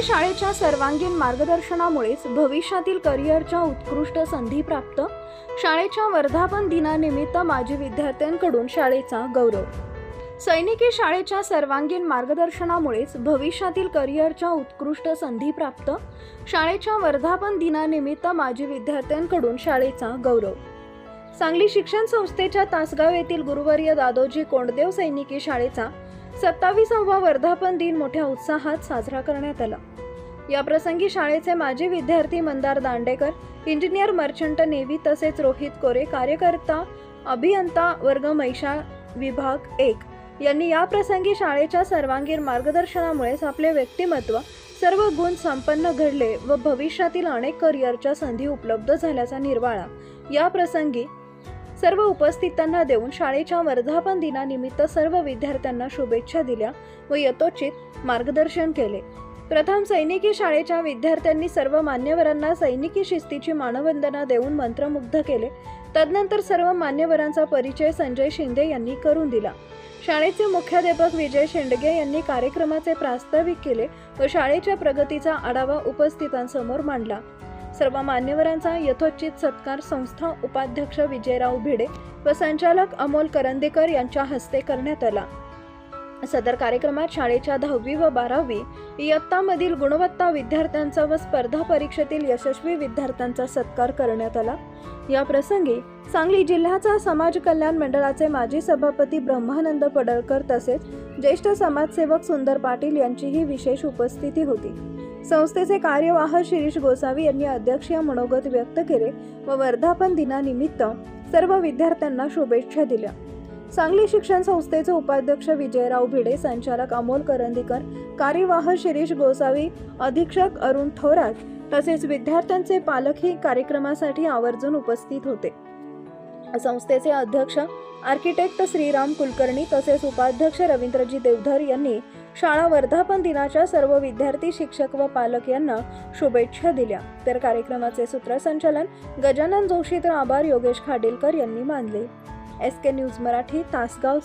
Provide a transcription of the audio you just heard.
सैनिकी शाळेच्या सर्वांगीण मार्गदर्शनामुळेच भविष्यातील करिअरच्या उत्कृष्ट संधी प्राप्त शाळेच्या वर्धापन दिनानिमित्त माजी विद्यार्थ्यांकडून शाळेचा गौरव. सैनिकी शाळेच्या सर्वांगीण मार्गदर्शनामुळेच भविष्यातील करिअरच्या उत्कृष्ट संधी प्राप्त शाळेच्या वर्धापन दिनानिमित्त माजी विद्यार्थ्यांकडून शाळेचा गौरव. सांगली शिक्षण संस्थेच्या तासगाव येथील गुरुवर्य दादोजी कोंडदेव सैनिकी शाळेचा सत्तावीसावा वर्धापन दिन मोठ्या उत्साहात साजरा करण्यात आला. या प्रसंगी शाळेचे माजी विद्यार्थी Mandar Dandekar engineer merchant navy तसेच रोहित कोरे कार्यकर्ता अभियंता वर्ग मैशा विभाग एक यांनी या प्रसंगी शाळेच्या सर्वांगीण मार्गदर्शनामुळेच आपले व्यक्तिमत्व सर्व गुण संपन्न घडले व भविष्यातील अनेक करिअरच्या संधी उपलब्ध झाल्याचा निर्वाळा. या प्रसंगी सर्व उपस्थितांना देऊन शाळेच्या वर्धापन दिनानिमित्त सर्व विद्यार्थ्यांना शुभेच्छा दिल्या व यथोचित मार्गदर्शन केले. प्रथम सैनिकी शाळेच्या विद्यार्थ्यांनी सर्व मान्यवरांना सैनिकी शिस्तीची मानवंदना देऊन मंत्रमुग्ध केले. तदनंतर सर्व मान्यवरांचा परिचय संजय शिंदे यांनी करून दिला. शाळेचे मुख्याध्यापक विजय शेंडगे यांनी कार्यक्रमाचे प्रास्ताविक केले व शाळेच्या प्रगतीचा आढावा उपस्थितांसमोर मांडला. सर्व मान्यवरांचा यथोचित सत्कार संस्था उपाध्यक्ष विजयराव भिडे व संचालक अमोल करंदेकर यांच्या हस्ते करण्यात आला. सदर कार्यक्रमात शाळेच्या दहावी व बारावी इयत्तामधील गुणवत्ता विद्यार्थ्यांचा व स्पर्धा परीक्षेतील यशस्वी विद्यार्थ्यांचा सत्कार करण्यात आला. या प्रसंगी सांगली जिल्ह्याचा समाज कल्याण मंडळाचे माजी सभापती ब्रह्मानंद पडळकर तसेच ज्येष्ठ समाजसेवक सुंदर पाटील यांचीही विशेष उपस्थिती होती. संस्थेचे कार्यवाह शिरीष गोसावी यांनी अध्यक्षीय मनोगत व्यक्त केले व वर्धापन दिनानिमित्त सर्व विद्यार्थ्यांना शुभेच्छा दिल्या. सांगली शिक्षण संस्थेचे उपाध्यक्ष विजयराव भिडे संचालक अमोल करंदीकर कार्यवाह शिरीष गोसावी अधीक्षक अरुण थोरात तसेच विद्यार्थ्यांचे पालकही कार्यक्रमासाठी आवर्जून उपस्थित होते. संस्थेचे अध्यक्ष आर्किटेक्ट श्रीराम कुलकर्णी तसेच उपाध्यक्ष रवींद्रजी देवधर यांनी शाळा वर्धापन दिनाच्या सर्व विद्यार्थी शिक्षक व पालक यांना शुभेच्छा दिल्या. तर कार्यक्रमाचे सूत्रसंचालन गजानन जोशी तर आभार योगेश खाडीलकर यांनी मानले. S K news Marathi Tasgaon